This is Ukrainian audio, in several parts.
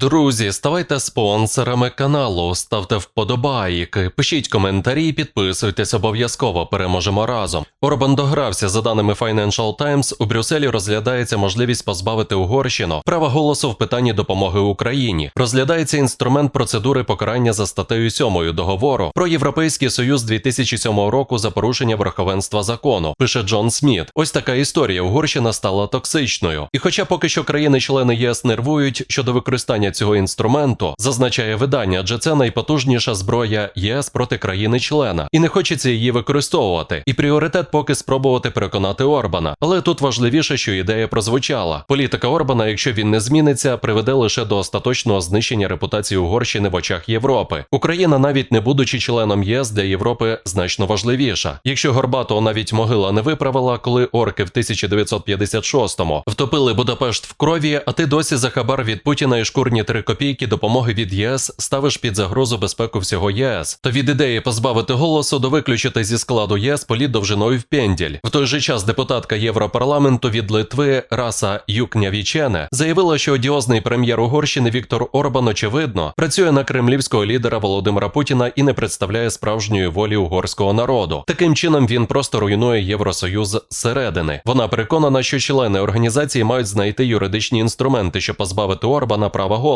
Друзі, ставайте спонсорами каналу, ставте вподобайки, пишіть коментарі, підписуйтесь обов'язково. Переможемо разом. Орбан догрався за даними Financial Times, у Брюсселі розглядається можливість позбавити Угорщину права голосу в питанні допомоги Україні. Розглядається інструмент процедури покарання за статтею 7 договору про Європейський Союз 2007 року за порушення верховенства закону. Пише Джон Сміт. Ось така історія. Угорщина стала токсичною. І хоча поки що країни-члени ЄС нервують щодо використання цього інструменту, зазначає видання, адже це найпотужніша зброя ЄС проти країни-члена, і не хочеться її використовувати. І пріоритет поки спробувати переконати Орбана. Але тут важливіше, що ідея прозвучала. Політика Орбана, якщо він не зміниться, приведе лише до остаточного знищення репутації Угорщини в очах Європи. Україна, навіть не будучи членом ЄС для Європи, значно важливіша. Якщо Горбатого навіть могила не виправила, коли орки в 1956-му втопили Будапешт в крові, а ти досі за хабар від Путіна і шкурні три копійки допомоги від ЄС ставиш під загрозу безпеку всього ЄС. То від ідеї позбавити голосу до виключити зі складу ЄС політ довжиною в пенділь. В той же час депутатка Європарламенту від Литви Раса Юкнявічене заявила, що одіозний прем'єр Угорщини Віктор Орбан очевидно працює на кремлівського лідера Володимира Путіна і не представляє справжньої волі угорського народу. Таким чином він просто руйнує Євросоюз зсередини. Вона переконана, що члени організації мають знайти юридичні інструменти, щоб позбавити Орбана права голосу.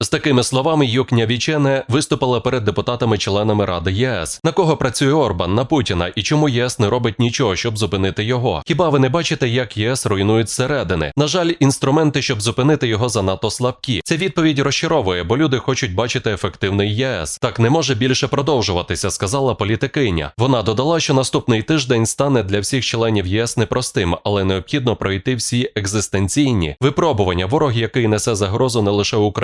З такими словами Юкня Вічене виступила перед депутатами-членами Ради ЄС. На кого працює Орбан? На Путіна і чому ЄС не робить нічого, щоб зупинити його? Хіба ви не бачите, як ЄС руйнують зсередини? На жаль, інструменти, щоб зупинити його, занадто слабкі. Ця відповідь розчаровує, бо люди хочуть бачити ефективний ЄС. Так не може більше продовжуватися, сказала політикиня. Вона додала, що наступний тиждень стане для всіх членів ЄС непростим, але необхідно пройти всі екзистенційні випробування. Ворог, який несе загрозу не лише Україні,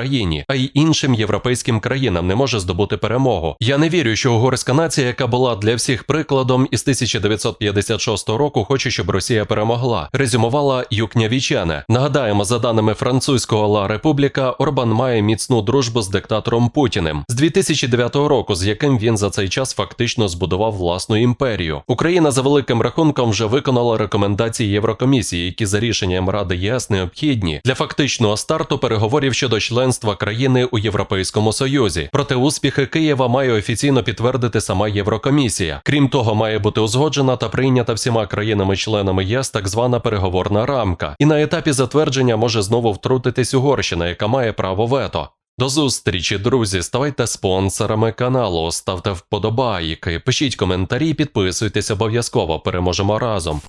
а й іншим європейським країнам, не може здобути перемогу. Я не вірю, що угорська нація, яка була для всіх прикладом із 1956 року, хоче, щоб Росія перемогла. Резюмувала Юкнявічене. Нагадаємо, за даними французького Ла Републіка, Орбан має міцну дружбу з диктатором Путіним з 2009 року, з яким він за цей час фактично збудував власну імперію. Україна за великим рахунком вже виконала рекомендації Єврокомісії, які за рішенням Ради ЄС необхідні для фактичного старту переговорів щодо членства країни у Європейському Союзі. Проте успіхи Києва має офіційно підтвердити сама Єврокомісія. Крім того, має бути узгоджена та прийнята всіма країнами-членами ЄС так звана переговорна рамка. І на етапі затвердження може знову втрутитись Угорщина, яка має право вето. До зустрічі, друзі. Ставайте спонсорами каналу, ставте вподобайки, пишіть коментарі, підписуйтесь обов'язково. Переможемо разом.